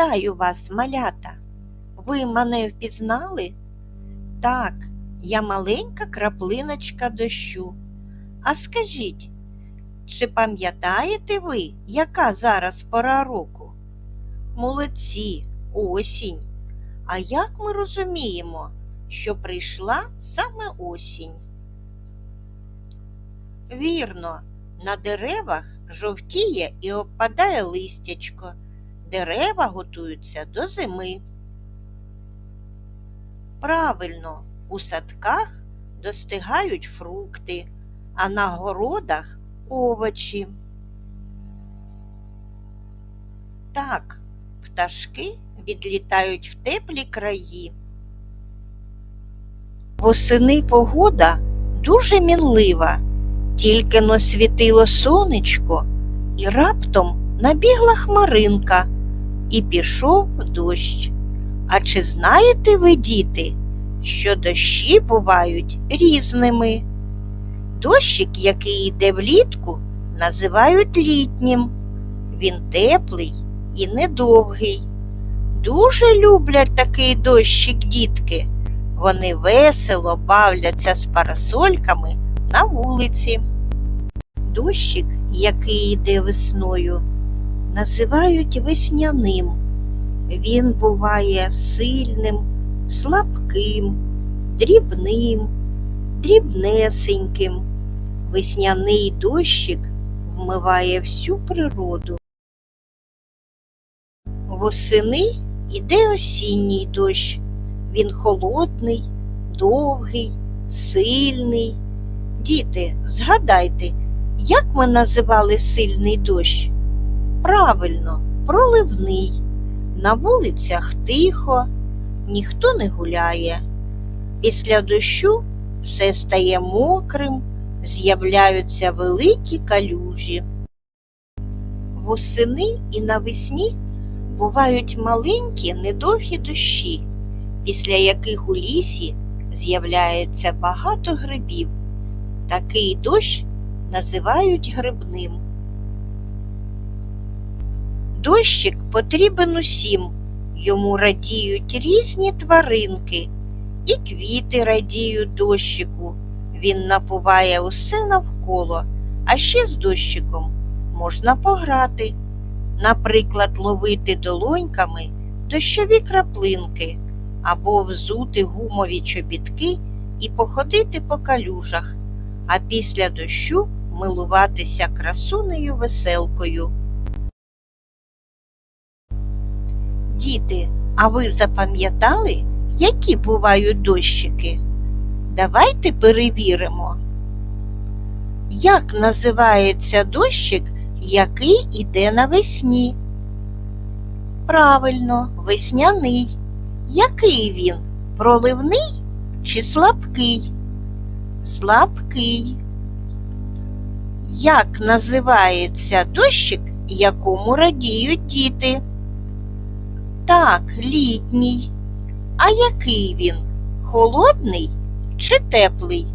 Вітаю вас, малята. Ви мене впізнали? Так, я маленька краплиночка дощу. А скажіть, чи пам'ятаєте ви, яка зараз пора року? Молодці, осінь. А як ми розуміємо, що прийшла саме осінь? Вірно, на деревах жовтіє і опадає листячко. Дерева готуються до зими. Правильно, у садках достигають фрукти, а на городах овочі. Так, пташки відлітають в теплі краї. Восени погода дуже мінлива, тільки но світило сонечко, і раптом набігла хмаринка, і пішов дощ. А чи знаєте ви, діти, що дощі бувають різними? Дощик, який йде влітку, називають літнім. Він теплий і недовгий. Дуже люблять такий дощик дітки. Вони весело бавляться з парасольками на вулиці. Дощик, який йде весною, називають весняним. Він буває сильним, слабким, дрібним, дрібнесеньким. Весняний дощик вмиває всю природу. Восени іде осінній дощ. Він холодний, довгий, сильний. Діти, згадайте, як ми називали сильний дощ? Правильно, проливний. На вулицях тихо, ніхто не гуляє. Після дощу все стає мокрим, з'являються великі калюжі. Восени і навесні бувають маленькі недовгі дощі, після яких у лісі з'являється багато грибів. Такий дощ називають грибним. Дощик потрібен усім, йому радіють різні тваринки, і квіти радіють дощику. Він напуває усе навколо, а ще з дощиком можна пограти, наприклад, ловити долоньками дощові краплинки або взути гумові чобітки і походити по калюжах, а після дощу милуватися красунею веселкою. Діти, а ви запам'ятали, які бувають дощики? Давайте перевіримо. Як називається дощик, який іде навесні? Правильно, весняний. Який він? Проливний чи слабкий? Слабкий. Як називається дощик, якому радіють діти? Так, літній. А який він? Холодний чи теплий?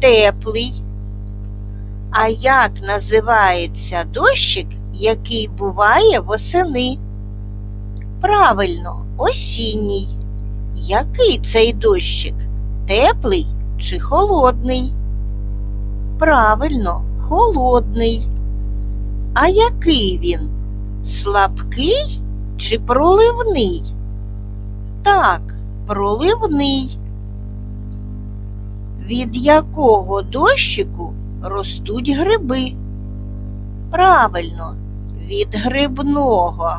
Теплий. А як називається дощик, який буває восени? Правильно, осінній. Який цей дощик? Теплий чи холодний? Правильно, холодний. А який він? Слабкий чи проливний? Так, проливний. Від якого дощику ростуть гриби? Правильно, від грибного.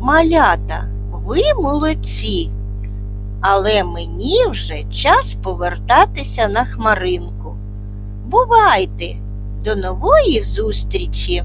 Малята, ви молодці, але мені вже час повертатися на хмаринку. Бувайте, до нової зустрічі!